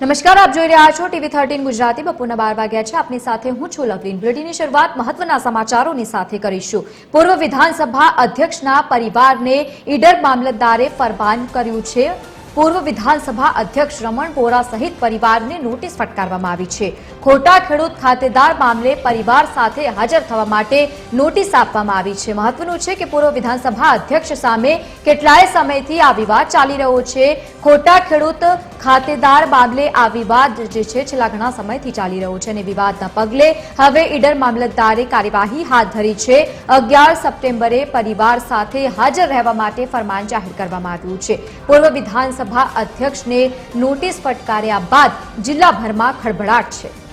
નમસ્કાર, આપ જોઈ રહ્યા છો ટીવી થર્ટીન ગુજરાતી. બપોરના બાર વાગ્યા છે. આપની સાથે હું છું લવલીન બુલેટિનની શરૂઆત મહત્વના સમાચારોની સાથે કરીશું. પૂર્વ વિધાનસભા અધ્યક્ષના પરિવારને ઈડર મામલતદારે ફરમાન કર્યું છે. પૂર્વ વિધાનસભા અધ્યક્ષ રમણ બોરા સહિત પરિવારને નોટિસ ફટકારવામાં આવી છે. ખોટા ખેડૂત ખાતેદાર મામલે પરિવાર સાથે હાજર થવા માટે નોટિસ આપવામાં આવી છે. મહત્વનું છે કે પૂર્વ વિધાનસભા અધ્યક્ષ સામે કેટલાય સમયથી આ વિવાદ ચાલી રહ્યો છે. ખોટા ખેડૂત ખાતેદાર મામલે આ વિવાદ જે છે છેલ્લા ઘણા સમયથી ચાલી રહ્યો છે અને વિવાદના પગલે હવે ઈડર મામલતદારે કાર્યવાહી હાથ ધરી છે. અગિયાર સપ્ટેમ્બરે પરિવાર સાથે હાજર રહેવા માટે ફરમાન જાહેર કરવામાં આવ્યું છે. પૂર્વ વિધાનસભા અધ્યક્ષને નોટિસ ફટકાર્યા બાદ જિલ્લાભરમાં ખળભળાટ છે.